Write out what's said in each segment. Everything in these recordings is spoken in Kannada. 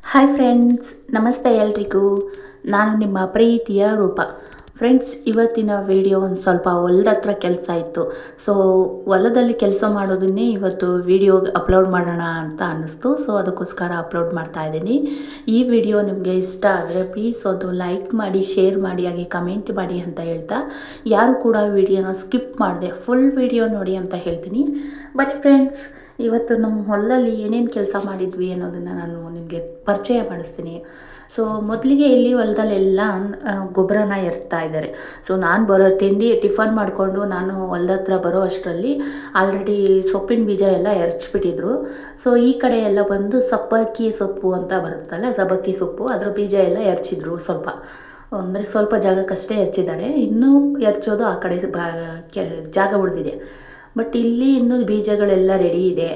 ಹಾಯ್ ಫ್ರೆಂಡ್ಸ್ ನಮಸ್ತೆ ಎಲ್ರಿಗೂ. ನಾನು ನಿಮ್ಮ ಪ್ರೀತಿಯ ರೂಪ. ಫ್ರೆಂಡ್ಸ್ ಇವತ್ತಿನ ವಿಡಿಯೋ ಒಂದು ಸ್ವಲ್ಪ ಹೊಲದ ಹತ್ರ ಕೆಲಸ ಇತ್ತು. ಸೊ ಹೊಲದಲ್ಲಿ ಕೆಲಸ ಮಾಡೋದನ್ನೇ ಇವತ್ತು ವಿಡಿಯೋ ಅಪ್ಲೋಡ್ ಮಾಡೋಣ ಅಂತ ಅನ್ನಿಸ್ತು. ಸೊ ಅದಕ್ಕೋಸ್ಕರ ಅಪ್ಲೋಡ್ ಮಾಡ್ತಾ ಇದ್ದೀನಿ. ಈ ವಿಡಿಯೋ ನಿಮಗೆ ಇಷ್ಟ ಆದರೆ ಪ್ಲೀಸ್ ಅದು ಲೈಕ್ ಮಾಡಿ ಶೇರ್ ಮಾಡಿ, ಹಾಗೆ ಕಮೆಂಟ್ ಮಾಡಿ ಅಂತ ಹೇಳ್ತಾ. ಯಾರು ಕೂಡ ವಿಡಿಯೋನ ಸ್ಕಿಪ್ ಮಾಡಿದೆ ಫುಲ್ ವಿಡಿಯೋ ನೋಡಿ ಅಂತ ಹೇಳ್ತೀನಿ. ಬನ್ನಿ ಫ್ರೆಂಡ್ಸ್ ಇವತ್ತು ನಮ್ಮ ಹೊಲದಲ್ಲಿ ಏನೇನು ಕೆಲಸ ಮಾಡಿದ್ವಿ ಅನ್ನೋದನ್ನು ನಾನು ನಿಮಗೆ ಪರಿಚಯ ಮಾಡಿಸ್ತೀನಿ. ಸೊ ಮೊದಲಿಗೆ ಇಲ್ಲಿ ಹೊಲದಲ್ಲೆಲ್ಲ ಗೊಬ್ಬರನ ಎರ್ತಾ ಇದ್ದಾರೆ. ಸೊ ನಾನು ಬರೋ ತಿಂಡಿ ಟಿಫನ್ ಮಾಡಿಕೊಂಡು ನಾನು ಹೊಲದ ಹತ್ರ ಬರೋ ಅಷ್ಟರಲ್ಲಿ ಆಲ್ರೆಡಿ ಸೊಪ್ಪಿನ ಬೀಜ ಎಲ್ಲ ಎರಚ್ಬಿಟ್ಟಿದ್ರು. ಸೊ ಈ ಕಡೆ ಎಲ್ಲ ಬಂದು ಸಬ್ಬಕ್ಕಿ ಸೊಪ್ಪು ಅಂತ ಬರುತ್ತಲ್ಲ, ಸಬ್ಬಕ್ಕಿ ಸೊಪ್ಪು, ಅದರ ಬೀಜ ಎಲ್ಲ ಎರಚಿದ್ರು ಸ್ವಲ್ಪ. ಅಂದರೆ ಸ್ವಲ್ಪ ಜಾಗಕ್ಕಷ್ಟೇ ಹೆಚ್ಚಿದ್ದಾರೆ ಇನ್ನೂ ಎರಚೋದು ಆ ಕಡೆ ಬಾ ಜಾಗ ಉಳಿದಿದೆ. ಬಟ್ ಇಲ್ಲಿ ಇನ್ನೂ ಬೀಜಗಳೆಲ್ಲ ರೆಡಿ ಇದೆ.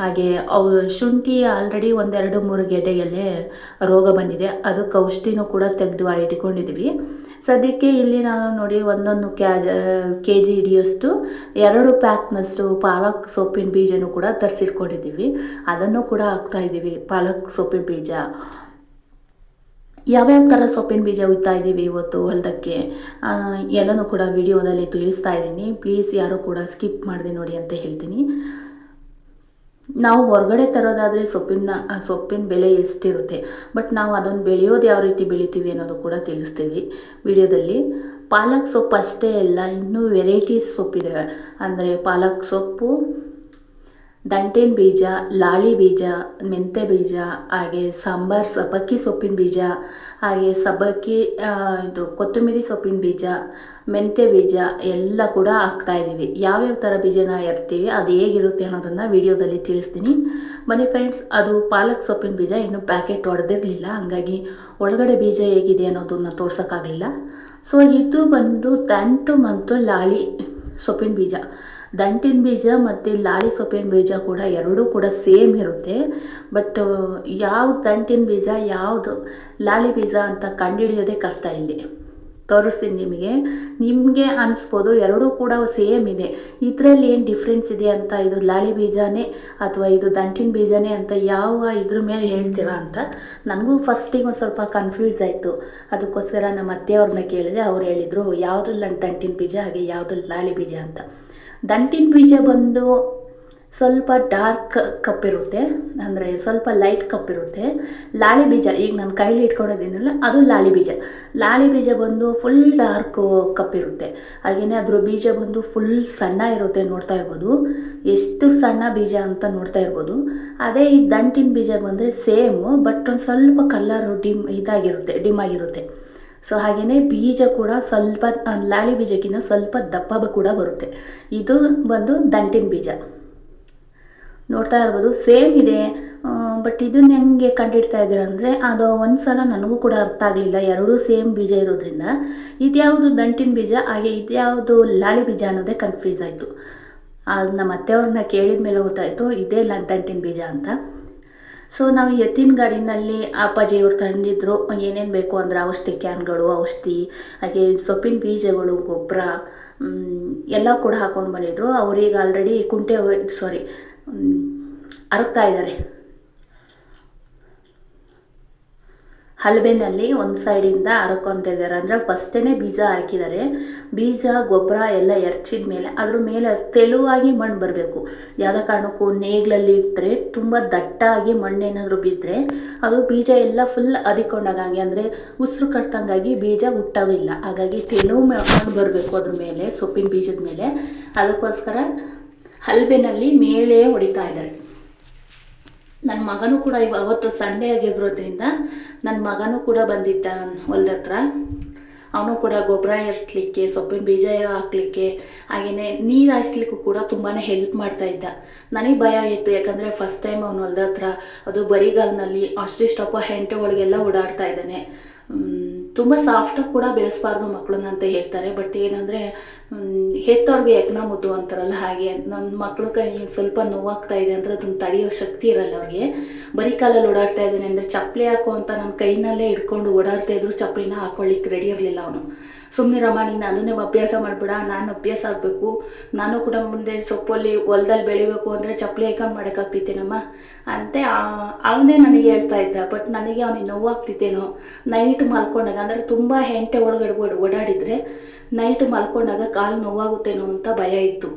ಹಾಗೆ ಅವು ಶುಂಠಿ ಆಲ್ರೆಡಿ ಒಂದೆರಡು ಮೂರು ಗೆಡ್ಡೆಯಲ್ಲೇ ರೋಗ ಬಂದಿದೆ. ಅದಕ್ಕೆ ಔಷಧಿನೂ ಕೂಡ ತೆಗೆದು ಇಟ್ಕೊಂಡಿದ್ವಿ. ಸದ್ಯಕ್ಕೆ ಇಲ್ಲಿ ನಾನು ನೋಡಿ ಒಂದೊಂದು ಕ್ಯಾ ಕೆ ಜಿ ಹಿಡಿಯೋಷ್ಟು ಎರಡು ಪ್ಯಾಕ್ನಷ್ಟು ಪಾಲಕ್ ಸೊಪ್ಪಿನ ಬೀಜನೂ ಕೂಡ ತರಿಸಿಟ್ಕೊಂಡಿದ್ದೀವಿ ಅದನ್ನು ಕೂಡ ಹಾಕ್ತಾ ಇದ್ದೀವಿ ಪಾಲಕ್ ಸೊಪ್ಪಿನ ಬೀಜ. ಯಾವ್ಯಾವ ಥರ ಸೊಪ್ಪಿನ ಬೀಜ ಉಯ್ತಾ ಇದ್ದೀವಿ ಇವತ್ತು ಹೊಲದಕ್ಕೆ? ಎಲ್ಲನೂ ಕೂಡ ವಿಡಿಯೋದಲ್ಲಿ ತಿಳಿಸ್ತಾ ಇದ್ದೀನಿ. ಪ್ಲೀಸ್ ಯಾರು ಕೂಡ ಸ್ಕಿಪ್ ಮಾಡಿದೆ ನೋಡಿ ಅಂತ ಹೇಳ್ತೀನಿ. ನಾವು ಹೊರಗಡೆ ತರೋದಾದರೆ ಸೊಪ್ಪಿನ ಸೊಪ್ಪಿನ ಬೆಲೆ ಎಷ್ಟಿರುತ್ತೆ? ಬಟ್ ನಾವು ಅದನ್ನು ಬೆಳೆಯೋದು ಯಾವ ರೀತಿ ಬೆಳಿತೀವಿ ಅನ್ನೋದು ಕೂಡ ತಿಳಿಸ್ತೀವಿ ವಿಡಿಯೋದಲ್ಲಿ. ಪಾಲಕ್ ಸೊಪ್ಪು ಅಷ್ಟೇ ಅಲ್ಲ, ಇನ್ನೂ ವೆರೈಟೀಸ್ ಸೊಪ್ಪಿದ್ದಾವೆ ಅಂದರೆ ಪಾಲಕ್ ಸೊಪ್ಪು ದಂಟಿನ ಬೀಜ, ಲಾಳಿ ಬೀಜ, ಮೆಂತೆ ಬೀಜ, ಹಾಗೆ ಸಾಂಬಾರ್ ಸಬ್ಬಕ್ಕಿ ಸೊಪ್ಪಿನ ಬೀಜ, ಹಾಗೆ ಸಬ್ಬಕ್ಕಿ ಇದು ಕೊತ್ತಂಬರಿ ಸೊಪ್ಪಿನ ಬೀಜ, ಮೆಂತೆ ಬೀಜ ಎಲ್ಲ ಕೂಡ ಹಾಕ್ತಾ ಇದ್ದೀವಿ. ಯಾವ್ಯಾವ ಥರ ಬೀಜನ ಎರ್ತೀವಿ ಅದು ಹೇಗಿರುತ್ತೆ ಅನ್ನೋದನ್ನು ವಿಡಿಯೋದಲ್ಲಿ ತಿಳಿಸ್ತೀನಿ. ಬನ್ನಿ ಫ್ರೆಂಡ್ಸ್ ಅದು ಪಾಲಕ್ ಸೊಪ್ಪಿನ ಬೀಜ, ಇನ್ನೂ ಪ್ಯಾಕೆಟ್ ಹೊಡೆದಿರಲಿಲ್ಲ ಹಂಗಾಗಿ ಒಳಗಡೆ ಬೀಜ ಹೇಗಿದೆ ಅನ್ನೋದನ್ನು ತೋರ್ಸೋಕ್ಕಾಗಲಿಲ್ಲ. ಸೊ ಇದು ಬಂದು ತಂಟು ಮತ್ತು ಲಾಳಿ ಸೊಪ್ಪಿನ ಬೀಜ. ದಂಟಿನ ಬೀಜ ಮತ್ತು ಲಾಳಿ ಸೊಪ್ಪಿನ ಬೀಜ ಕೂಡ ಎರಡೂ ಕೂಡ ಸೇಮ್ ಇರುತ್ತೆ. ಬಟ್ ಯಾವ ದಂಟಿನ ಬೀಜ, ಯಾವುದು ಲಾಳಿ ಬೀಜ ಅಂತ ಕಂಡುಹಿಡಿಯೋದೇ ಕಷ್ಟ ಇಲ್ಲಿ. ತೋರಿಸ್ತೀನಿ ನಿಮಗೆ. ನಿಮಗೆ ಅನಿಸ್ಬೋದು ಎರಡೂ ಕೂಡ ಸೇಮ್ ಇದೆ. ಇದರಲ್ಲಿ ಏನು ಡಿಫ್ರೆನ್ಸ್ ಇದೆ ಅಂತ ಇದು ಲಾಳಿ ಬೀಜನೇ ಅಥವಾ ಇದು ದಂಟಿನ ಬೀಜನೇ ಅಂತ ಯಾವ ಇದ್ರ ಮೇಲೆ ಹೇಳ್ತೀರಾ ಅಂತ ನನಗೂ ಫಸ್ಟಿಗೆ ಒಂದು ಸ್ವಲ್ಪ ಕನ್ಫ್ಯೂಸ್ ಆಯಿತು. ಅದಕ್ಕೋಸ್ಕರ ನಮ್ಮ ಅತ್ತೆಯವ್ರನ್ನ ಕೇಳಿದೆ. ಅವ್ರು ಹೇಳಿದರು ಯಾವುದು ದಂಟಿನ ಬೀಜ ಹಾಗೆ ಯಾವುದು ಲಾಳಿ ಬೀಜ ಅಂತ. ದಂಟಿನ ಬೀಜ ಬಂದು ಸ್ವಲ್ಪ ಡಾರ್ಕ್ ಕಪ್ಪಿರುತ್ತೆ ಅಂದರೆ ಸ್ವಲ್ಪ ಲೈಟ್ ಕಪ್ಪಿರುತ್ತೆ ಲಾಳಿ ಬೀಜ, ಈಗ ನಾನು ಕೈಲಿ ಇಟ್ಕೊಂಡಿದ್ದೀನಲ್ಲ, ಅದು ಲಾಳಿ ಬೀಜ. ಲಾಳಿ ಬೀಜ ಬಂದು ಫುಲ್ ಡಾರ್ಕ್ ಕಪ್ಪಿರುತ್ತೆ ಹಾಗೆಯೇ ಅದ್ರ ಬೀಜ ಬಂದು ಫುಲ್ ಸಣ್ಣ ಇರುತ್ತೆ ನೋಡ್ತಾ ಇರ್ಬೋದು. ಎಷ್ಟು ಸಣ್ಣ ಬೀಜ ಅಂತ ನೋಡ್ತಾ ಇರ್ಬೋದು. ಅದೇ ಈ ದಂಟಿನ ಬೀಜ ಬಂದರೆ ಸೇಮು ಬಟ್ ಒಂದು ಸ್ವಲ್ಪ ಕಲ್ಲರು ಡಿಮ್ ಇದಾಗಿರುತ್ತೆ ಡಿಮ್ ಆಗಿರುತ್ತೆ. ಸೊ ಹಾಗೆಯೇ ಬೀಜ ಕೂಡ ಸ್ವಲ್ಪ ಲಾಳಿ ಬೀಜಕ್ಕಿಂತ ಸ್ವಲ್ಪ ದಪ್ಪ ಕೂಡ ಬರುತ್ತೆ. ಇದು ಬಂದು ದಂಟಿನ ಬೀಜ. ನೋಡ್ತಾ ಇರ್ಬೋದು, ಸೇಮ್ ಇದೆ. ಬಟ್ ಇದನ್ನ ಹೆಂಗೆ ಕಂಡಿಡ್ತಾ ಇದ್ದೀರಾ ಅಂದರೆ, ಅದು ಒಂದು ಸಲ ನನಗೂ ಕೂಡ ಅರ್ಥ ಆಗಲಿಲ್ಲ, ಎರಡೂ ಸೇಮ್ ಬೀಜ ಇರೋದ್ರಿಂದ. ಇದ್ಯಾವುದು ದಂಟಿನ ಬೀಜ, ಹಾಗೆ ಇದ್ಯಾವುದು ಲಾಳಿ ಬೀಜ ಅನ್ನೋದೇ ಕನ್ಫ್ಯೂಸ್ ಆಯಿತು. ನಮ್ಮ ಅತ್ತೆಯವ್ರನ್ನ ಕೇಳಿದ ಮೇಲೆ ಗೊತ್ತಾಯಿತು, ಇದೇ ದಂಟಿನ ಬೀಜ ಅಂತ. ಸೊ ನಾವು ಎತ್ತಿನ ಗಾಡಿನಲ್ಲಿ ಅಪ್ಪಾಜಿಯವ್ರು ತಂದಿದ್ರು, ಏನೇನು ಬೇಕು ಅಂದರೆ ಔಷಧಿ ಕ್ಯಾನ್ಗಳು, ಔಷಧಿ, ಹಾಗೆ ಸೊಪ್ಪಿನ ಬೀಜಗಳು, ಗೊಬ್ಬರ ಎಲ್ಲ ಕೂಡ ಹಾಕೊಂಡು ಬಂದಿದ್ರು. ಅವ್ರಿಗೆ ಆಲ್ರೆಡಿ ಕುಂಟೆ ಸಾರಿ ಅರಗ್ತಾ ಇದ್ದಾರೆ ಹಲ್ಬೆನಲ್ಲಿ ಒಂದು ಸೈಡಿಂದ ಹರ್ಕೊತಿದ್ದಾರೆ ಅಂದರೆ ಫಸ್ಟೇ ಬೀಜ ಹಾಕಿದ್ದಾರೆ ಬೀಜ, ಗೊಬ್ಬರ ಎಲ್ಲ ಎರಚಿದ ಮೇಲೆ ಅದ್ರ ಮೇಲೆ ತೆಳುವಾಗಿ ಮಣ್ಣು ಬರಬೇಕು. ಯಾವುದೇ ಕಾರಣಕ್ಕೂ ನೇಗ್ಲಲ್ಲಿ ಇಟ್ಟರೆ ತುಂಬ ದಟ್ಟಾಗಿ ಮಣ್ಣೇನಾದರೂ ಬಿದ್ದರೆ ಅದು ಬೀಜ ಎಲ್ಲ ಫುಲ್ ಅದಿಕೊಂಡಾಗಿ ಅಂದರೆ ಉಸಿರು ಕಟ್ಟಂಗಾಗಿ ಬೀಜ ಹುಟ್ಟೋದಿಲ್ಲ. ಹಾಗಾಗಿ ತೆಳು ಮಣ್ಣು ಬರಬೇಕು ಅದ್ರ ಮೇಲೆ, ಸೊಪ್ಪಿನ ಬೀಜದ ಮೇಲೆ. ಅದಕ್ಕೋಸ್ಕರ ಹಲ್ಬೆನಲ್ಲಿ ಮೇಲೆ ಹೊಡಿತಾ ಇದ್ದಾರೆ ನನ್ನ ಮಗನೂ ಕೂಡ ಇವ ಅವತ್ತು ಸಂಡೇ ಆಗಿರೋದ್ರಿಂದ ನನ್ನ ಮಗನೂ ಕೂಡ ಬಂದಿದ್ದ ಹೊಲದ ಅವನು ಕೂಡ ಗೊಬ್ಬರ ಎರ್ಸ್ಲಿಕ್ಕೆ ಸೊಪ್ಪಿನ ಬೀಜ ಹಾಕ್ಲಿಕ್ಕೆ ಹಾಗೆಯೇ ನೀರು ಹಾಯಿಸ್ಲಿಕ್ಕೂ ಕೂಡ ತುಂಬಾ ಹೆಲ್ಪ್ ಮಾಡ್ತಾ ಇದ್ದ. ನನಗೆ ಭಯ ಇತ್ತು, ಯಾಕಂದರೆ ಫಸ್ಟ್ ಟೈಮ್ ಅವನು ಹೊಲ್ದ ಹತ್ರ ಅದು ಬರಿಗಾಲಿನಲ್ಲಿ ಅಷ್ಟಿಷ್ಟಪ್ಪ ಹೆಂಟೆ ಒಳಗೆಲ್ಲ ಓಡಾಡ್ತಾ ಇದ್ದಾನೆ. ತುಂಬ ಸಾಫ್ಟಾಗಿ ಕೂಡ ಬೆಳೆಸಬಾರ್ದು ಮಕ್ಕಳನ್ನ ಅಂತ ಹೇಳ್ತಾರೆ. ಬಟ್ ಏನಂದರೆ ಹೆತ್ತವ್ರಿಗೆ ಯಜ್ಞ ಮುದ್ದು ಅಂತಾರಲ್ಲ ಹಾಗೆ ನಮ್ಮ ಮಕ್ಳ ಕೈ ಸ್ವಲ್ಪ ನೋವಾಗ್ತಾ ಇದೆ ಅಂದರೆ ಅದನ್ನು ತಡೆಯೋ ಶಕ್ತಿ ಇರಲ್ಲ ಅವ್ರಿಗೆ. ಬರೀ ಕಾಲಲ್ಲಿ ಓಡಾಡ್ತಾ ಇದ್ದಾನೆ ಅಂದರೆ ಚಪ್ಪಲಿ ಹಾಕೋ ಅಂತ ನನ್ನ ಕೈನಲ್ಲೇ ಹಿಡ್ಕೊಂಡು ಓಡಾಡ್ತಾ ಇದ್ರು ಚಪ್ಪಲಿನ ಹಾಕೊಳ್ಳಿಕ್ಕೆ ರೆಡಿ ಇರಲಿಲ್ಲ ಅವನು. ಸುಮ್ಮನಿರಮ್ಮ ನೀನು ಅದನ್ನೇ ಅಭ್ಯಾಸ ಮಾಡಿಬಿಡ, ನಾನು ಅಭ್ಯಾಸ ಆಗಬೇಕು. ನಾನು ಕೂಡ ಮುಂದೆ ಸೊಪ್ಪಲ್ಲಿ ಹೊಲದಲ್ಲಿ ಬೆಳಿಬೇಕು ಅಂದರೆ ಚಪ್ಪಲಿ ಹೈಕೊಂಡು ಮಾಡೋಕ್ಕಾಗ್ತಿತ್ತೇನಮ್ಮ? ಅಂತೆ ಅವನೇ ನನಗೆ ಹೇಳ್ತಾ ಇದ್ದ ಬಟ್ ನನಗೆ ಅವನಿಗೆ ನೋವಾಗ್ತಿತ್ತೇನೋ. ನೈಟ್ ಮಲ್ಕೊಂಡಾಗ, ಅಂದರೆ ತುಂಬ ಹೆಂಟೆ ಒಳಗಡೆ ಓಡ್- ಓಡಾಡಿದರೆ ನೈಟ್ ಮಲ್ಕೊಂಡಾಗ ಕಾಲು ನೋವಾಗುತ್ತೇನೋ ಅಂತ ಭಯ ಇತ್ತು.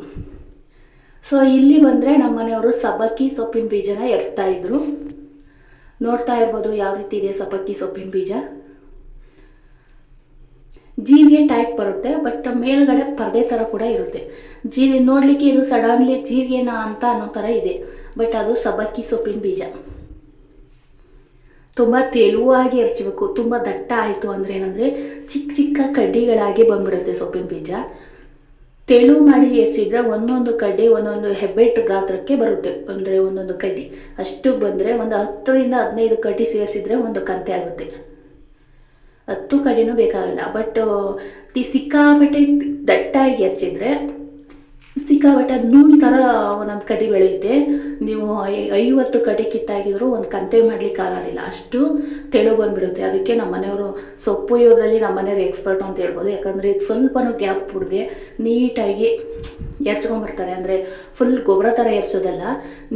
ಸೊ ಇಲ್ಲಿ ಬಂದರೆ ನಮ್ಮ ಸಬ್ಬಕ್ಕಿ ಸೊಪ್ಪಿನ ಬೀಜನ ಎರ್ತಾ ಇದ್ರು. ನೋಡ್ತಾ ಇರ್ಬೋದು ಯಾವ ರೀತಿ ಇದೆ ಸಬಕ್ಕಿ ಸೊಪ್ಪಿನ ಬೀಜ. ಜೀರಿಗೆ ಟೈಪ್ ಬರುತ್ತೆ ಬಟ್ ಮೇಲ್ಗಡೆ ಪರದೆ ಥರ ಕೂಡ ಇರುತ್ತೆ. ಜೀರಿಗೆ ನೋಡಲಿಕ್ಕೆ ಇದು ಸಡನ್ಲಿ ಜೀರಿಗೆನ ಅಂತ ಅನ್ನೋ ಥರ ಇದೆ ಬಟ್ ಅದು ಸಬ್ಬಕ್ಕಿ ಸೊಪ್ಪಿನ ಬೀಜ. ತುಂಬ ತೆಳುವಾಗಿ ಹರ್ಚಬೇಕು ತುಂಬ ದಟ್ಟ ಆಯಿತು ಅಂದರೆ ಏನಂದರೆ ಚಿಕ್ಕ ಚಿಕ್ಕ ಕಡ್ಡಿಗಳಾಗಿ ಬಂದ್ಬಿಡುತ್ತೆ ಸೊಪ್ಪಿನ ಬೀಜ. ತೆಳು ಮಾಡಿ ಏರ್ಸಿದ್ರೆ ಒಂದೊಂದು ಕಡ್ಡಿ, ಒಂದೊಂದು ಹೆಬ್ಬೆಟ್ಟು ಗಾತ್ರಕ್ಕೆ ಬರುತ್ತೆ, ಅಂದರೆ ಒಂದೊಂದು ಕಡ್ಡಿ. ಅಷ್ಟು ಬಂದರೆ ಒಂದು ಹತ್ತರಿಂದ ಹದಿನೈದು ಕಡ್ಡಿ ಸೇರಿಸಿದ್ರೆ ಒಂದು ಕಂತೆ ಆಗುತ್ತೆ. ಹತ್ತು ಕಡೆನು ಬೇಕಾಗಲ್ಲ. ಬಟ್ ಈ ಸಿಕ್ಕಾಪಟ್ಟೆ ದಟ್ಟಾಗಿ ಹಚ್ಚಿದ್ರೆ, ಸಿಕ್ಕಾಪಟ್ಟೆ ಅದು ನೂಲು ಥರ ಒಂದೊಂದು ಕಡೆ ಬೆಳೆಯುತ್ತೆ. ನೀವು ಐವತ್ತು ಕಡೆ ಕಿತ್ತಾಗಿದ್ರು ಒಂದು ಕಂತೆ ಮಾಡ್ಲಿಕ್ಕೆ ಆಗೋದಿಲ್ಲ. ಅಷ್ಟು ತೆಳು ಬಂದ್ಬಿಡುತ್ತೆ. ಅದಕ್ಕೆ ನಮ್ಮ ಮನೆಯವರು ಸೊಪ್ಪು ಒಯ್ಯೋದ್ರಲ್ಲಿ ನಮ್ಮ ಮನೆಯವ್ರು ಎಕ್ಸ್ಪರ್ಟ್ ಅಂತ ಹೇಳ್ಬೋದು. ಯಾಕಂದರೆ ಸ್ವಲ್ಪನೂ ಗ್ಯಾಪ್ ಬಿಡದೆ ನೀಟಾಗಿ ಎರ್ಚ್ಕೊಂಬರ್ತಾರೆ ಅಂದರೆ ಫುಲ್ ಗೊಬ್ಬರ ಥರ ಎರ್ಚೋದಲ್ಲ,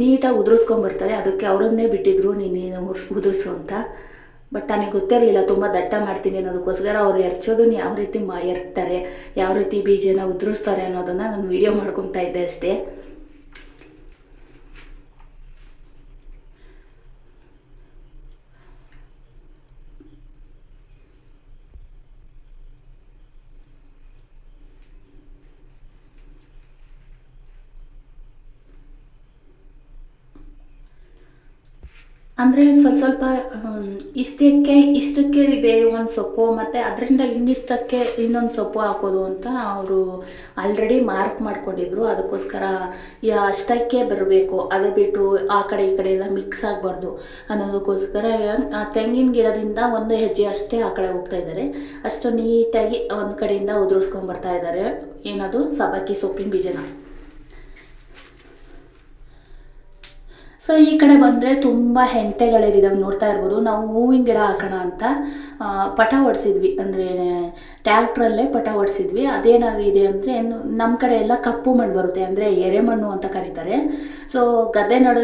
ನೀಟಾಗಿ ಉದುರಿಸ್ಕೊಂಬರ್ತಾರೆ ಅದಕ್ಕೆ ಅವರನ್ನೇ ಬಿಟ್ಟಿದ್ರು ನೀನು ಉದುರಿಸು ಅಂತ. ಬಟ್ ನನಗೆ ಗೊತ್ತಿರಲಿಲ್ಲ, ತುಂಬ ದಟ್ಟ ಮಾಡ್ತೀನಿ ಅನ್ನೋದಕ್ಕೋಸ್ಕರ ಅವ್ರು ಎರ್ಚೋದನ್ನ ಯಾವ ರೀತಿ ಮಾ ಎರ್ತಾರೆ, ಯಾವ ರೀತಿ ಬೀಜನ ಉದುರಿಸ್ತಾರೆ ಅನ್ನೋದನ್ನು ನಾನು ವೀಡಿಯೋ ಮಾಡ್ಕೊತಾ ಇದ್ದೆ ಅಷ್ಟೇ. ಅಂದರೆ ಸ್ವಲ್ಪ ಸ್ವಲ್ಪ ಇಷ್ಟಕ್ಕೆ ಇಷ್ಟಕ್ಕೆ ಬೇರೆ ಒಂದು ಸೊಪ್ಪು, ಮತ್ತು ಅದರಿಂದ ಇನ್ನಿಷ್ಟಕ್ಕೆ ಇನ್ನೊಂದು ಸೊಪ್ಪು ಹಾಕೋದು ಅಂತ ಅವರು ಆಲ್ರೆಡಿ ಮಾರ್ಕ್ ಮಾಡ್ಕೊಂಡಿದ್ರು. ಅದಕ್ಕೋಸ್ಕರ ಅಷ್ಟಕ್ಕೆ ಬರಬೇಕು. ಅದು ಬಿಟ್ಟು ಆ ಕಡೆ ಈ ಕಡೆ ಎಲ್ಲ ಮಿಕ್ಸ್ ಆಗಬಾರ್ದು ಅನ್ನೋದಕ್ಕೋಸ್ಕರ ತೆಂಗಿನ ಗಿಡದಿಂದ ಒಂದು ಹೆಜ್ಜೆ ಅಷ್ಟೇ ಆ ಕಡೆ ಹೋಗ್ತಾ ಇದ್ದಾರೆ. ಅಷ್ಟು ನೀಟಾಗಿ ಒಂದು ಕಡೆಯಿಂದ ಉದುರಿಸ್ಕೊಂಡು ಬರ್ತಾ ಇದ್ದಾರೆ. ಏನದು? ಸಬ್ಬಕ್ಕಿ ಸೊಪ್ಪಿನ ಬೀಜನ. ಸೊ ಈ ಕಡೆ ಬಂದರೆ ತುಂಬ ಹೆಂಟೆಗಳಿದ್ದಾವೆ ನೋಡ್ತಾ ಇರ್ಬೋದು. ನಾವು ಹೂವಿನ ಗಿಡ ಹಾಕೋಣ ಅಂತ ಪಟ ಹೊಡ್ಸಿದ್ವಿ ಅಂದರೆ ಟ್ಯಾಕ್ಟ್ರಲ್ಲೇ ಪಟ ಹೊಡ್ಸಿದ್ವಿ ಅದೇನಾಗಿದೆ ಅಂದರೆ ನಮ್ಮ ಕಡೆ ಎಲ್ಲ ಕಪ್ಪು ಮಣ್ಣು ಬರುತ್ತೆ. ಅಂದರೆ, ಎರೆಮಣ್ಣು ಅಂತ ಕರೀತಾರೆ. ಸೊ ಗದ್ದೆ ನಡೋ,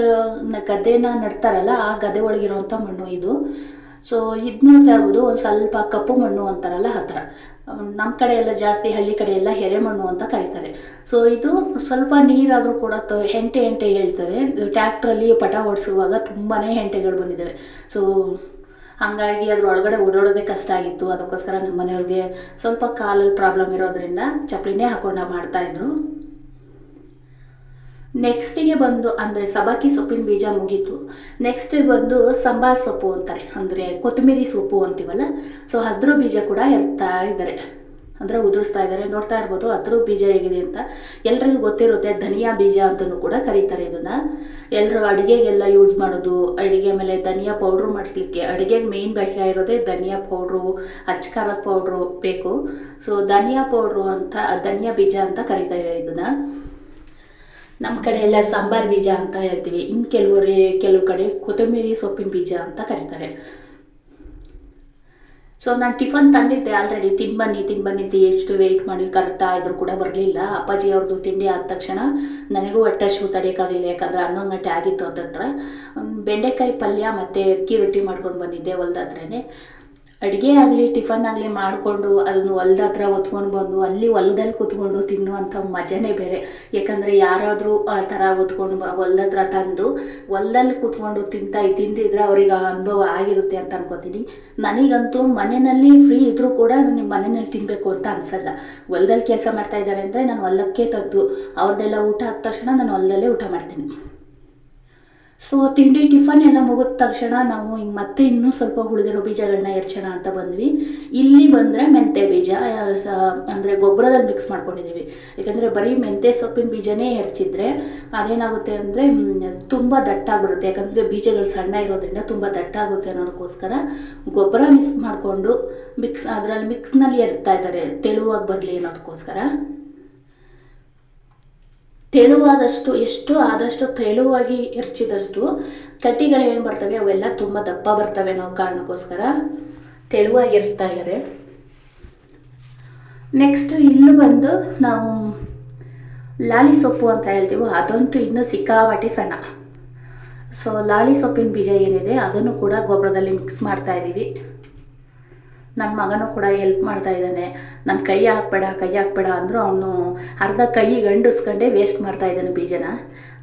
ಗದ್ದೆನ ನಡ್ತಾರಲ್ಲ, ಆ ಗದ್ದೆ ಒಳಗಿರೋವಂಥ ಮಣ್ಣು ಇದು. ಸೊ ಇದು ನೋಡ್ತಾ ಇರ್ಬೋದು, ಒಂದು ಸ್ವಲ್ಪ ಕಪ್ಪು ಮಣ್ಣು ಅಂತಾರಲ್ಲ, ಆ ಥರ. ನಮ್ಮ ಕಡೆ ಎಲ್ಲ ಜಾಸ್ತಿ ಹಳ್ಳಿ ಕಡೆ ಎಲ್ಲ ಎರೆಮಣ್ಣು ಅಂತ ಕರೀತಾರೆ. ಸೊ ಇದು ಸ್ವಲ್ಪ ನೀರಾದರೂ ಕೂಡ ಹೆಂಟೆ ಹೆಂಟೆ ಹೇಳ್ತವೆ. ಟ್ಯಾಕ್ಟ್ರಲ್ಲಿ ಪಟ ಓಡಿಸುವಾಗ ತುಂಬಾ ಹೆಂಟೆಗಳು ಬಂದಿದ್ದಾವೆ. ಸೊ ಹಾಗಾಗಿ ಅದ್ರ ಒಳಗಡೆ ಓಡಾಡೋದೇ ಕಷ್ಟ ಆಗಿತ್ತು. ಅದಕ್ಕೋಸ್ಕರ ನಮ್ಮ ಮನೆಯವ್ರಿಗೆ ಸ್ವಲ್ಪ ಕಾಲಲ್ಲಿ ಪ್ರಾಬ್ಲಮ್ ಇರೋದ್ರಿಂದ ಚಪ್ಪಲಿನೇ ಹಾಕೊಂಡು ಮಾಡ್ತಾಯಿದ್ರು ನೆಕ್ಸ್ಟಿಗೆ ಬಂದು ಅಂದರೆ ಸಬಾಕಿ ಸೊಪ್ಪಿನ ಬೀಜ ಮುಗೀತು. ನೆಕ್ಸ್ಟ್ ಬಂದು ಸಂಬಾರ್ ಸೊಪ್ಪು ಅಂತಾರೆ. ಅಂದರೆ ಕೊತ್ತಂಬರಿ ಸೊಪ್ಪು ಅಂತೀವಲ್ಲ ಸೊ ಅದ್ರ ಬೀಜ ಕೂಡ ಎರ್ತಾ ಇದ್ದಾರೆ ಅಂದರೆ ಉದುರಿಸ್ತಾ ಇದ್ದಾರೆ ನೋಡ್ತಾ ಇರ್ಬೋದು, ಅದ್ರ ಬೀಜ ಹೇಗಿದೆ ಅಂತ. ಎಲ್ರಿಗೂ ಗೊತ್ತಿರುತ್ತೆ, ಧನಿಯಾ ಬೀಜ ಅಂತಲೂ ಕೂಡ ಕರೀತಾರೆ ಇದನ್ನು. ಎಲ್ಲರೂ ಅಡುಗೆಗೆಲ್ಲ ಯೂಸ್ ಮಾಡೋದು, ಅಡುಗೆ ಮೇಲೆ ಧನಿಯಾ ಪೌಡ್ರು ಮಾಡಿಸ್ಲಿಕ್ಕೆ. ಅಡುಗೆಗೆ ಮೇಯ್ನ್ ಇರೋದೇ ಧನಿಯಾ ಪೌಡ್ರು ಅಚ್ಚಕಾರದ ಪೌಡ್ರು ಬೇಕು. ಸೊ ಧನಿಯಾ ಪೌಡ್ರು ಅಂತ, ಧನಿಯಾ ಬೀಜ ಅಂತ ಕರೀತಾರೆ ಇದನ್ನು. ನಮ್ಮ ಕಡೆ ಎಲ್ಲ ಸಾಂಬಾರ್ ಬೀಜ ಅಂತ ಹೇಳ್ತೀವಿ. ಇನ್ನು ಕೆಲವರು, ಕೆಲವು ಕಡೆ ಕೊತ್ತಂಬರಿ ಸೊಪ್ಪಿನ ಬೀಜ ಅಂತ ಕರೀತಾರೆ. ಸೊ ನಾನು ಟಿಫನ್ ತಂದಿದ್ದೆ ಆಲ್ರೆಡಿ ತಿನ್ ಬನ್ನಿ ತಿಂದು ಬನ್ನಿದ್ದೆ ಎಷ್ಟು ವೆಯ್ಟ್ ಮಾಡಿ ಕರ್ತಾ ಇದ್ರು ಕೂಡ ಬರಲಿಲ್ಲ. ಅಪ್ಪಾಜಿ ಅವ್ರದ್ದು ತಿಂಡಿ ಆದ ತಕ್ಷಣ ನನಗೂ ಹೊಟ್ಟೆ ಶೂ ತಡೆಯೋಕ್ಕಾಗಲಿಲ್ಲ ಯಾಕಂದರೆ ಹನ್ನೊಂದು ಗಂಟೆ ಆಗಿತ್ತು ಅದತ್ರ ಬೆಂಡೆಕಾಯಿ ಪಲ್ಯ ಮತ್ತು ಅಕ್ಕಿ ರೊಟ್ಟಿ ಮಾಡ್ಕೊಂಡು ಬಂದಿದ್ದೆ ಹೊಲ್ದ ಹತ್ರನೇ. ಅಡುಗೆ ಆಗಲಿ, ಟಿಫನ್ ಆಗಲಿ ಮಾಡಿಕೊಂಡು ಅದನ್ನು ಹೊಲ್ದ ಹತ್ರ ಹೊತ್ಕೊಂಡು ಬಂದು ಅಲ್ಲಿ ಹೊಲದಲ್ಲಿ ಕೂತ್ಕೊಂಡು ತಿನ್ನುವಂಥ ಮಜಾನೇ ಬೇರೆ. ಯಾಕಂದರೆ ಯಾರಾದರೂ ಆ ಥರ ಹೊತ್ಕೊಂಡು ಬ, ಹೊಲ್ದ ಹತ್ರ ತಂದು ಹೊಲ್ದಲ್ಲಿ ಕೂತ್ಕೊಂಡು ತಿಂತಾ ತಿಂದಿದ್ರೆ ಅವ್ರಿಗೆ ಆ ಅನುಭವ ಆಗಿರುತ್ತೆ ಅಂತ ಅನ್ಕೋತೀನಿ. ನನಗಂತೂ ಮನೆಯಲ್ಲಿ ಫ್ರೀ ಇದ್ದರೂ ಕೂಡ ನಿಮ್ಮ ಮನೆಯಲ್ಲಿ ತಿನ್ನಬೇಕು ಅಂತ ಅನ್ಸಲ್ಲ. ಹೊಲ್ದಲ್ಲಿ ಕೆಲಸ ಮಾಡ್ತಾ ಇದ್ದಾರೆ ಅಂದರೆ ನಾನು ಹೊಲಕ್ಕೆ ತದ್ದು ಅವ್ರದ್ದೆಲ್ಲ ಊಟ ಆದ ತಕ್ಷಣ ನಾನು ಹೊಲದಲ್ಲೇ ಊಟ ಮಾಡ್ತೀನಿ. ಸೊ ತಿಂಡಿ, ಟಿಫನ್ ಎಲ್ಲ ಮುಗಿದ ತಕ್ಷಣ ನಾವು ಹಿಂಗೆ ಮತ್ತೆ ಇನ್ನೂ ಸ್ವಲ್ಪ ಉಳಿದಿರೋ ಬೀಜಗಳನ್ನ ಎರ್ಚೋಣ ಅಂತ ಬಂದ್ವಿ. ಇಲ್ಲಿ ಬಂದರೆ ಮೆಂತೆ ಬೀಜ ಅಂದರೆ ಗೊಬ್ಬರದಲ್ಲಿ ಮಿಕ್ಸ್ ಮಾಡ್ಕೊಂಡಿದ್ದೀವಿ ಯಾಕಂದರೆ ಬರೀ ಮೆಂತೆ ಸೊಪ್ಪಿನ ಬೀಜನೇ ಎರ್ಚಿದ್ರೆ ಅದೇನಾಗುತ್ತೆ ಅಂದರೆ ತುಂಬ ದಟ್ಟಾಗ್ಬಿಡುತ್ತೆ ಯಾಕಂದರೆ ಬೀಜಗಳು ಸಣ್ಣ ಇರೋದ್ರಿಂದ ತುಂಬ ದಟ್ಟಾಗುತ್ತೆ ಅನ್ನೋದಕ್ಕೋಸ್ಕರ ಗೊಬ್ಬರ ಮಿಕ್ಸ್ ಮಾಡಿಕೊಂಡು ಮಿಕ್ಸ್ ಅದರಲ್ಲಿ ಮಿಕ್ಸ್ನಲ್ಲಿ ಎರ್ತಾ ಇದ್ದಾರೆ. ತೆಳುವಾಗಿ ಬರಲಿ ಅನ್ನೋದಕ್ಕೋಸ್ಕರ. ತೆಳುವಾದಷ್ಟು, ಎಷ್ಟು ಆದಷ್ಟು ತೆಳುವಾಗಿ ಎರಚಿದಷ್ಟು ಕಟ್ಟಿಗಳು ಏನು ಬರ್ತವೆ? ಅವೆಲ್ಲ ತುಂಬ ದಪ್ಪ ಬರ್ತವೆ ಅನ್ನೋ ಕಾರಣಕ್ಕೋಸ್ಕರ ತೆಳುವಾಗಿ ಇರ್ತಾ ಇದ್ದಾರೆ ನೆಕ್ಸ್ಟ್ ಇಲ್ಲೂ ಬಂದು ನಾವು ಲಾಲಿ ಸೊಪ್ಪು ಅಂತ ಹೇಳ್ತೀವೋ, ಅದಂತೂ ಇನ್ನೂ ಸಿಕ್ಕಾಪಟ್ಟೆ ಸಣ್ಣ. ಸೊ ಲಾಲಿ ಸೊಪ್ಪಿನ ಬೀಜ ಏನಿದೆ, ಅದನ್ನು ಕೂಡ ಗೊಬ್ಬರದಲ್ಲಿ ಮಿಕ್ಸ್ ಮಾಡ್ತಾ ಇದ್ದೀವಿ. ನನ್ನ ಮಗನೂ ಕೂಡ ಎಲ್ಪ್ ಮಾಡ್ತಾ ಇದ್ದಾನೆ. ನನ್ನ ಕೈ ಹಾಕ್ಬೇಡ ಕೈ ಹಾಕ್ಬೇಡ ಅಂದರೂ ಅವನು ಅರ್ಧ ಕೈ ಗಂಡಿಸ್ಕೊಂಡೇ ವೇಸ್ಟ್ ಮಾಡ್ತಾ ಇದ್ದಾನೆ ಬೀಜನ.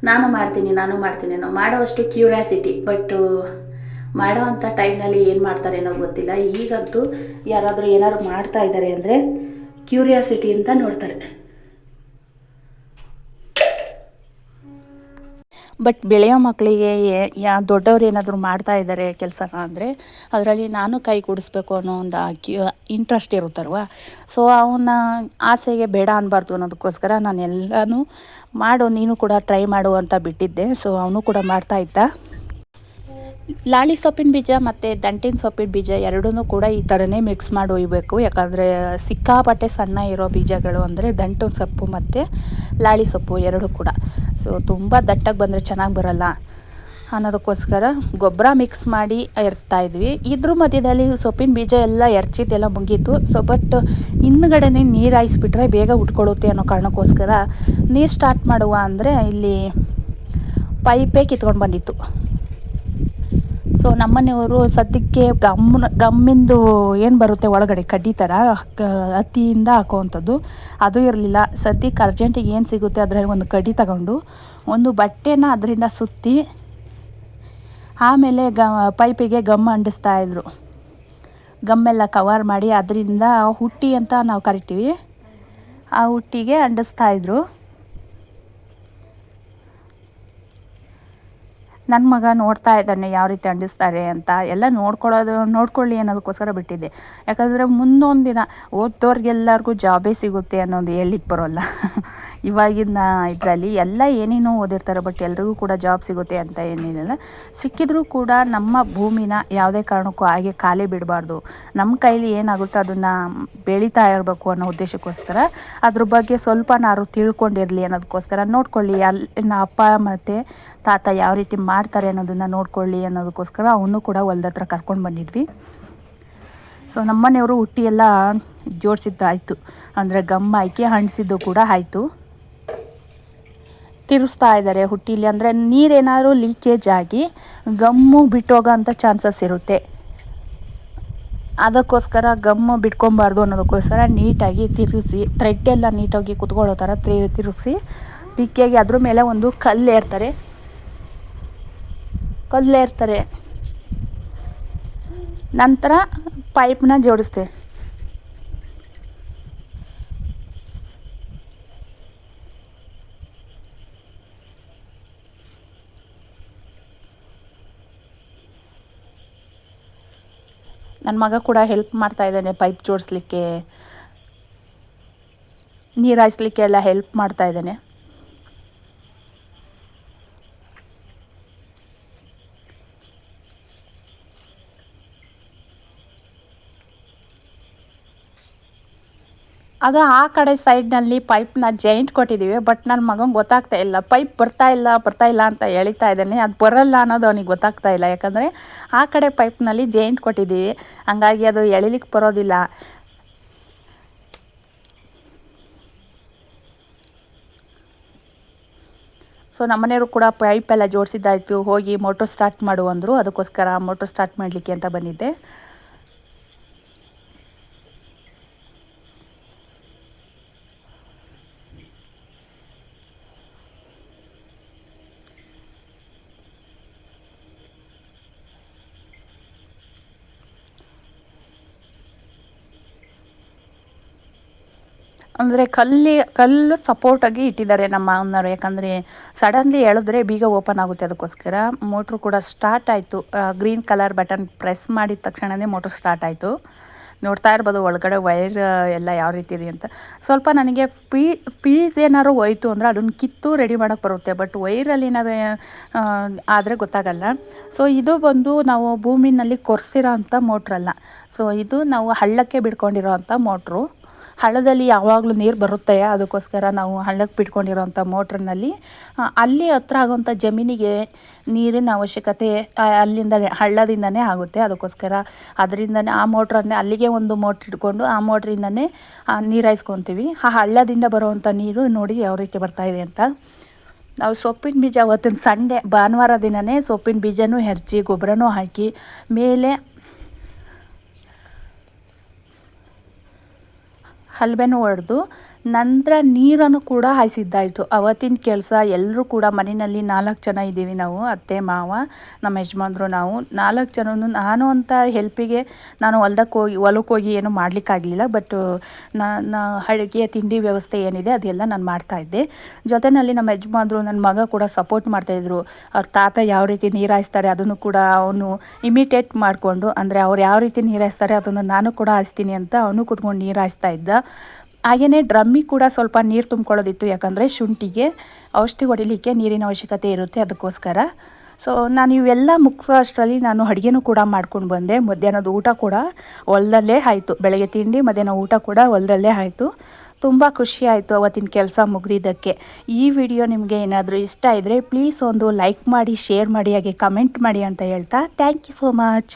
ನಾನು ಮಾಡ್ತೀನಿ ನಾನು ಮಾಡ್ತೀನಿ ಅನ್ನೋ ಮಾಡೋವಷ್ಟು ಕ್ಯೂರಿಯಾಸಿಟಿ ಬಟ್ ಮಾಡೋ ಅಂಥ ಟೈಮ್ನಲ್ಲಿ ಏನು ಮಾಡ್ತಾರೆ ಅನ್ನೋ ಗೊತ್ತಿಲ್ಲ. ಈಗಂತೂ ಯಾರಾದರೂ ಏನಾದ್ರು ಮಾಡ್ತಾ ಇದ್ದಾರೆ ಅಂದರೆ ಕ್ಯೂರಿಯಾಸಿಟಿ ಅಂತ ನೋಡ್ತಾರೆ. ಬಟ್ ಬೆಳೆಯೋ ಮಕ್ಕಳಿಗೆ ಯಾ, ದೊಡ್ಡವ್ರು ಏನಾದರೂ ಮಾಡ್ತಾ ಇದ್ದಾರೆ ಕೆಲಸನ ಅಂದರೆ ಅದರಲ್ಲಿ ನಾನು ಕೈ ಕೂಡಿಸ್ಬೇಕು ಅನ್ನೋ ಒಂದು ಇಂಟ್ರೆಸ್ಟ್ ಇರುತ್ತಲ್ವ? ಸೊ ಅವನ ಆಸೆಗೆ ಬೇಡ ಅನ್ನಬಾರ್ದು ಅನ್ನೋದಕ್ಕೋಸ್ಕರ ನಾನು ಎಲ್ಲನೂ ಮಾಡು, ನೀನು ಕೂಡ ಟ್ರೈ ಮಾಡು ಅಂತ ಬಿಟ್ಟಿದ್ದೆ. ಸೊ ಅವನು ಕೂಡ ಮಾಡ್ತಾ ಇದ್ದ. ಲಾಳಿ ಸೊಪ್ಪಿನ ಬೀಜ ಮತ್ತು ದಂಟಿನ ಸೊಪ್ಪಿನ ಬೀಜ ಎರಡೂ ಕೂಡ ಈ ಥರನೇ ಮಿಕ್ಸ್ ಮಾಡಿ ಒಯ್ಯಬೇಕು ಯಾಕಂದರೆ ಸಿಕ್ಕಾಪಟ್ಟೆ ಸಣ್ಣ ಇರೋ ಬೀಜಗಳು ಅಂದರೆ ದಂಟಿನ ಸೊಪ್ಪು ಮತ್ತು ಲಾಳಿ ಸೊಪ್ಪು ಎರಡೂ ಕೂಡ. ಸೊ ತುಂಬ ದಟ್ಟಾಗಿ ಬಂದರೆ ಚೆನ್ನಾಗಿ ಬರಲ್ಲ. ಅನ್ನೋದಕ್ಕೋಸ್ಕರ ಗೊಬ್ಬರ ಮಿಕ್ಸ್ ಮಾಡಿ ಇರ್ತಾ ಇದ್ವಿ. ಇದ್ರ ಮಧ್ಯದಲ್ಲಿ ಸೊಪ್ಪಿನ ಬೀಜ ಎಲ್ಲ ಎರ್ಚಿದ್ದೆಲ್ಲ ಮುಗೀತು. ಸೊ ಬಟ್ ಹಿಂದ್ಗಡೆನೆ ನೀರು ಹಾಯಿಸ್ಬಿಟ್ರೆ ಬೇಗ ಉಟ್ಕೊಳ್ಳುತ್ತೆ ಅನ್ನೋ ಕಾರಣಕ್ಕೋಸ್ಕರ ನೀರು ಸ್ಟಾರ್ಟ್ ಮಾಡುವ ಅಂದರೆ ಇಲ್ಲಿ ಪೈಪೇ ಕಿತ್ಕೊಂಡು ಬಂದಿತ್ತು. ಸೊ ನಮ್ಮನೆಯವರು ಸದ್ಯಕ್ಕೆ ಗಮ್ಮನ ಗಮ್ಮಿಂದು ಏನು ಬರುತ್ತೆ ಒಳಗಡೆ, ಕಡ್ಡಿ ಥರ ಹತ್ತಿಯಿಂದ ಹಾಕುವಂಥದ್ದು. ಅದು ಇರಲಿಲ್ಲ. ಸದ್ಯಕ್ಕೆ ಅರ್ಜೆಂಟಿಗೆ ಏನು ಸಿಗುತ್ತೆ ಅದರಲ್ಲಿ ಒಂದು ಕಡ್ಡಿ ತಗೊಂಡು, ಒಂದು ಬಟ್ಟೆನ ಅದರಿಂದ ಸುತ್ತಿ, ಆಮೇಲೆ ಗ, ಪೈಪಿಗೆ ಗಮ್ ಅಂಟಿಸ್ತಾಯಿದ್ರು ಗಮ್ಮೆಲ್ಲ ಕವರ್ ಮಾಡಿ, ಅದರಿಂದ ಹುಟ್ಟಿ ಅಂತ ನಾವು ಕರಿತೀವಿ. ಆ ಹುಟ್ಟಿಗೆ ಅಂಟಿಸ್ತಾಯಿದ್ರು ನನ್ನ ಮಗ ನೋಡ್ತಾ ಇದ್ದಾನೆ, ಯಾವ ರೀತಿ ಅಂಡಿಸ್ತಾರೆ ಅಂತ ಎಲ್ಲ ನೋಡ್ಕೊಳ್ಳೋದು, ನೋಡ್ಕೊಳ್ಳಿ ಅನ್ನೋದಕ್ಕೋಸ್ಕರ ಬಿಟ್ಟಿದ್ದೆ. ಯಾಕಂದರೆ ಮುಂದೊಂದು ದಿನ ಓದ್ದೋರ್ಗೆಲ್ಲರಿಗೂ ಜಾಬೇ ಸಿಗುತ್ತೆ ಅನ್ನೋದು ಹೇಳಿಕ್ಕೆ ಬರೋಲ್ಲ. ಇವಾಗಿನ ಇದರಲ್ಲಿ ಎಲ್ಲ ಏನೇನೋ ಓದಿರ್ತಾರೆ ಬಟ್ ಎಲ್ರಿಗೂ ಕೂಡ ಜಾಬ್ ಸಿಗುತ್ತೆ ಅಂತ ಏನಿಲ್ಲ. ಸಿಕ್ಕಿದ್ರೂ ಕೂಡ ನಮ್ಮ ಭೂಮಿನ ಯಾವುದೇ ಕಾರಣಕ್ಕೂ ಹಾಗೆ ಖಾಲಿ ಬಿಡಬಾರ್ದು. ನಮ್ಮ ಕೈಲಿ ಏನಾಗುತ್ತೋ ಅದನ್ನು ಬೆಳೀತಾ ಇರಬೇಕು ಅನ್ನೋ ಉದ್ದೇಶಕ್ಕೋಸ್ಕರ. ಅದ್ರ ಬಗ್ಗೆ ಸ್ವಲ್ಪನಾರು ತಿಳ್ಕೊಂಡಿರಲಿ ಅನ್ನೋದಕ್ಕೋಸ್ಕರ. ನೋಡ್ಕೊಳ್ಳಿ ಅಲ್ಲಿ ಅಪ್ಪ, ಮತ್ತು ತಾತ ಯಾವ ರೀತಿ ಮಾಡ್ತಾರೆ ಅನ್ನೋದನ್ನು ನೋಡ್ಕೊಳ್ಳಿ ಅನ್ನೋದಕ್ಕೋಸ್ಕರ ಅವನು ಕೂಡ ಹೊಲ್ದತ್ರ ಕರ್ಕೊಂಡು ಬಂದಿದ್ವಿ. ಸೊ ನಮ್ಮನೆಯವರು ಹುಟ್ಟಿ ಎಲ್ಲ ಜೋಡಿಸಿದ್ದಾಯಿತು. ಅಂದರೆ ಗಮ್ ಹಾಕಿ ಹಣ್ಸಿದ್ದು ಕೂಡ ಆಯಿತು. ತಿರುಸ್ತಾ ಇದ್ದಾರೆ ಹುಟ್ಟಿಲಿ ಅಂದರೆ ನೀರೇನಾದರೂ ಲೀಕೇಜ್ ಆಗಿ ಗಮ್ಮು ಬಿಟ್ಟೋಗೋ ಅಂಥ ಚಾನ್ಸಸ್ ಇರುತ್ತೆ. ಅದಕ್ಕೋಸ್ಕರ ಗಮ್ಮು ಬಿಟ್ಕೊಬಾರ್ದು ಅನ್ನೋದಕ್ಕೋಸ್ಕರ ನೀಟಾಗಿ ತಿರುಗಿಸಿ ಥ್ರೆಡ್ ಎಲ್ಲ ನೀಟಾಗಿ ಕುತ್ಕೊಳ್ಳೋ ಥರ ತಿರುಗಿಸಿ, ಬಿಕ್ಕಿಯಾಗಿ ಅದ್ರ ಮೇಲೆ ಒಂದು ಕಲ್ಲು ಏರ್ತಾರೆ. ಕಲ್ಲೇರ್ತಾರೆ ನಂತರ ಪೈಪ್ನ ಜೋಡಿಸ್ತೆ. ನನ್ನ ಮಗ ಕೂಡ ಹೆಲ್ಪ್ ಮಾಡ್ತಾ ಇದ್ದಾನೆ ಪೈಪ್ ಜೋಡಿಸ್ಲಿಕ್ಕೆ ನೀರು ಹಾಯಿಸ್ಲಿಕ್ಕೆ ಎಲ್ಲ ಹೆಲ್ಪ್ ಮಾಡ್ತಾ ಇದ್ದಾನೆ. ಅದು ಆ ಕಡೆ ಸೈಡ್ನಲ್ಲಿ ಪೈಪ್ನ ಜೈಂಟ್ ಕೊಟ್ಟಿದ್ದೀವಿ ಬಟ್ ನನ್ನ ಮಗಂಗೆ ಗೊತ್ತಾಗ್ತಾ ಇಲ್ಲ. ಪೈಪ್ ಬರ್ತಾ ಇಲ್ಲ ಬರ್ತಾ ಇಲ್ಲ ಅಂತ ಎಳಿತಾ ಇದ್ದಾನೆ. ಅದು ಬರಲ್ಲ ಅನ್ನೋದು ಅವನಿಗೆ ಗೊತ್ತಾಗ್ತಾ ಇಲ್ಲ. ಯಾಕಂದರೆ ಆ ಕಡೆ ಪೈಪ್ನಲ್ಲಿ ಜೈಂಟ್ ಕೊಟ್ಟಿದ್ದೀವಿ ಹಂಗಾಗಿ ಅದು ಎಳಿಲಿಕ್ಕೆ ಬರೋದಿಲ್ಲ. ಸೊ ನಮ್ಮನೆಯವರು ಕೂಡ ಪೈಪ್ ಎಲ್ಲ ಜೋಡಿಸಿದ್ದಾಯಿತು. ಹೋಗಿ ಮೋಟ್ರ್ ಸ್ಟಾರ್ಟ್ ಮಾಡು ಅಂದರು. ಅದಕ್ಕೋಸ್ಕರ ಮೋಟ್ರ್ ಸ್ಟಾರ್ಟ್ ಮಾಡಲಿಕ್ಕೆ ಅಂತ ಬಂದಿದ್ದೆ. ಅಂದರೆ ಕಲ್ಲಿ, ಕಲ್ಲು ಸಪೋರ್ಟಾಗಿ ಇಟ್ಟಿದ್ದಾರೆ ನಮ್ಮ ಮಾವನವರು ಯಾಕಂದರೆ ಸಡನ್ಲಿ ಎಳೆದ್ರೆ ಬೀಗ ಓಪನ್ ಆಗುತ್ತೆ ಅದಕ್ಕೋಸ್ಕರ. ಮೋಟ್ರು ಕೂಡ ಸ್ಟಾರ್ಟ್ ಆಯಿತು. ಗ್ರೀನ್ ಕಲರ್ ಬಟನ್ ಪ್ರೆಸ್ ಮಾಡಿದ ತಕ್ಷಣವೇ ಮೋಟ್ರ್ ಸ್ಟಾರ್ಟ್ ಆಯಿತು. ನೋಡ್ತಾ ಇರ್ಬೋದು ಒಳಗಡೆ ವೈರ್ ಎಲ್ಲ ಯಾವ ರೀತಿ ಇದೆ ಅಂತ. ಸ್ವಲ್ಪ ನನಗೆ ಪೀ, ಪೀಸ್ ಏನಾದ್ರು ಹೋಯ್ತು ಅಂದರೆ ಅದನ್ನು ಕಿತ್ತು ರೆಡಿ ಮಾಡೋಕ್ಕೆ ಬರುತ್ತೆ. ಬಟ್ ವೈರಲ್ಲಿ ಏನಾದ್ರು ಆದರೆ ಗೊತ್ತಾಗಲ್ಲ. ಸೊ ಇದು ಬಂದು ನಾವು ಭೂಮಿನಲ್ಲಿ ಕೊರೆಸಿರೋ ಅಂಥ ಮೋಟ್ರಲ್ಲ ಸೊ ಇದು ನಾವು ಹಳ್ಳಕ್ಕೆ ಬಿಡ್ಕೊಂಡಿರೋ ಅಂಥ ಮೋಟ್ರು ಹಳ್ಳದಲ್ಲಿ ಯಾವಾಗಲೂ ನೀರು ಬರುತ್ತೆ. ಅದಕ್ಕೋಸ್ಕರ ನಾವು ಹಳ್ಳಕ್ಕೆ ಬಿಟ್ಕೊಂಡಿರೋಂಥ ಮೋಟ್ರ್ನಲ್ಲಿ ಅಲ್ಲಿ ಹತ್ರ ಆಗೋಂಥ ಜಮೀನಿಗೆ ನೀರಿನ ಅವಶ್ಯಕತೆ ಅಲ್ಲಿಂದ ಹಳ್ಳದಿಂದನೇ ಆಗುತ್ತೆ. ಅದಕ್ಕೋಸ್ಕರ ಅದರಿಂದನೇ ಆ ಮೋಟ್ರನ್ನೇ, ಅಲ್ಲಿಗೆ ಒಂದು ಮೋಟ್ರ್ ಇಟ್ಕೊಂಡು ಆ ಮೋಟ್ರಿಂದನೇ ನೀರು ಹಾಯಿಸ್ಕೊತೀವಿ. ಆ ಹಳ್ಳದಿಂದ ಬರುವಂಥ ನೀರು ನೋಡಿ ಯಾವ ರೀತಿ ಬರ್ತಾ ಇದೆ ಅಂತ. ನಾವು ಸೊಪ್ಪಿನ ಬೀಜ ಅವತ್ತಿನ ಸಂಡೇ, ಭಾನುವಾರ ದಿನವೇ ಸೊಪ್ಪಿನ ಬೀಜನೂ ಹೆರ್ಚಿ, ಗೊಬ್ಬರನೂ ಹಾಕಿ, ಮೇಲೆ ಹಲ್ಬೆನೂ ಹೊಡೆದು ನಂತರ ನೀರನ್ನು ಕೂಡ ಹಾಯಿಸಿದ್ದಾಯಿತು. ಅವತ್ತಿನ ಕೆಲಸ ಎಲ್ಲರೂ ಕೂಡ ಮನೆಯಲ್ಲಿ ನಾಲ್ಕು ಜನ ಇದ್ದೀವಿ ನಾವು, ಅತ್ತೆ, ಮಾವ, ನಮ್ಮ ಯಜಮಾನ್ರು ನಾವು. ನಾಲ್ಕು ಜನನು ನಾನು ಅಂತ ಹೆಲ್ಪಿಗೆ ನಾನು ಹೊಲ್ದಕ್ಕೆ ಹೋಗಿ ಹೊಲಕ್ಕೆ ಹೋಗಿ ಏನು ಮಾಡಲಿಕ್ಕಾಗಲಿಲ್ಲ ಬಟ್ ನಾನು ಅಡುಗೆ, ತಿಂಡಿ ವ್ಯವಸ್ಥೆ ಏನಿದೆ ಅದೆಲ್ಲ ನಾನು ಮಾಡ್ತಾಯಿದ್ದೆ ಜೊತೆಯಲ್ಲಿ ನಮ್ಮ ಯಜಮಾನ್ರು, ನನ್ನ ಮಗ ಕೂಡ ಸಪೋರ್ಟ್ ಮಾಡ್ತಾಯಿದ್ರು ಅವ್ರ ತಾತ ಯಾವ ರೀತಿ ನೀರು ಹಾಯಿಸ್ತಾರೆ ಅದನ್ನು ಕೂಡ ಅವನು ಇಮಿಟೇಟ್ ಮಾಡಿಕೊಂಡು, ಅಂದರೆ ಅವ್ರು ಯಾವ ರೀತಿ ನೀರು ಹಾಯಿಸ್ತಾರೆ ಅದನ್ನು ನಾನು ಕೂಡ ಹಾಯಿಸ್ತೀನಿ ಅಂತ ಅವನು ಕೂತ್ಕೊಂಡು ನೀರು ಹಾಯಿಸ್ತಾ ಇದ್ದ. ಹಾಗೆಯೇ ಡ್ರಮ್ಮಿಗೆ ಕೂಡ ಸ್ವಲ್ಪ ನೀರು ತುಂಬ್ಕೊಳ್ಳೋದಿತ್ತು, ಯಾಕಂದರೆ ಶುಂಠಿಗೆ ಔಷಧಿ ಹೊಡಿಲಿಕ್ಕೆ ನೀರಿನ ಅವಶ್ಯಕತೆ ಇರುತ್ತೆ ಅದಕ್ಕೋಸ್ಕರ. ಸೊ ನಾನು ಇವೆಲ್ಲ ಮುಗಿಸೋ ಅಷ್ಟರಲ್ಲಿ ನಾನು ಅಡುಗೆನೂ ಕೂಡ ಮಾಡ್ಕೊಂಡು ಬಂದೆ. ಮಧ್ಯಾಹ್ನದ ಊಟ ಕೂಡ ಹೊಲದಲ್ಲೇ ಆಯಿತು. ಬೆಳಗ್ಗೆ ತಿಂಡಿ, ಮಧ್ಯಾಹ್ನ ಊಟ ಕೂಡ ಹೊಲದಲ್ಲೇ ಆಯಿತು. ತುಂಬ ಖುಷಿ ಆಯಿತು ಅವತ್ತಿನ ಕೆಲಸ ಮುಗಿದಿದ್ದಕ್ಕೆ. ಈ ವಿಡಿಯೋ ನಿಮಗೆ ಏನಾದರೂ ಇಷ್ಟ ಇದ್ದರೆ ಪ್ಲೀಸ್ ಒಂದು ಲೈಕ್ ಮಾಡಿ ಶೇರ್ ಮಾಡಿ, ಹಾಗೆ ಕಮೆಂಟ್ ಮಾಡಿ ಅಂತ ಹೇಳ್ತಾ ಥ್ಯಾಂಕ್ ಯು ಸೋ ಮಚ್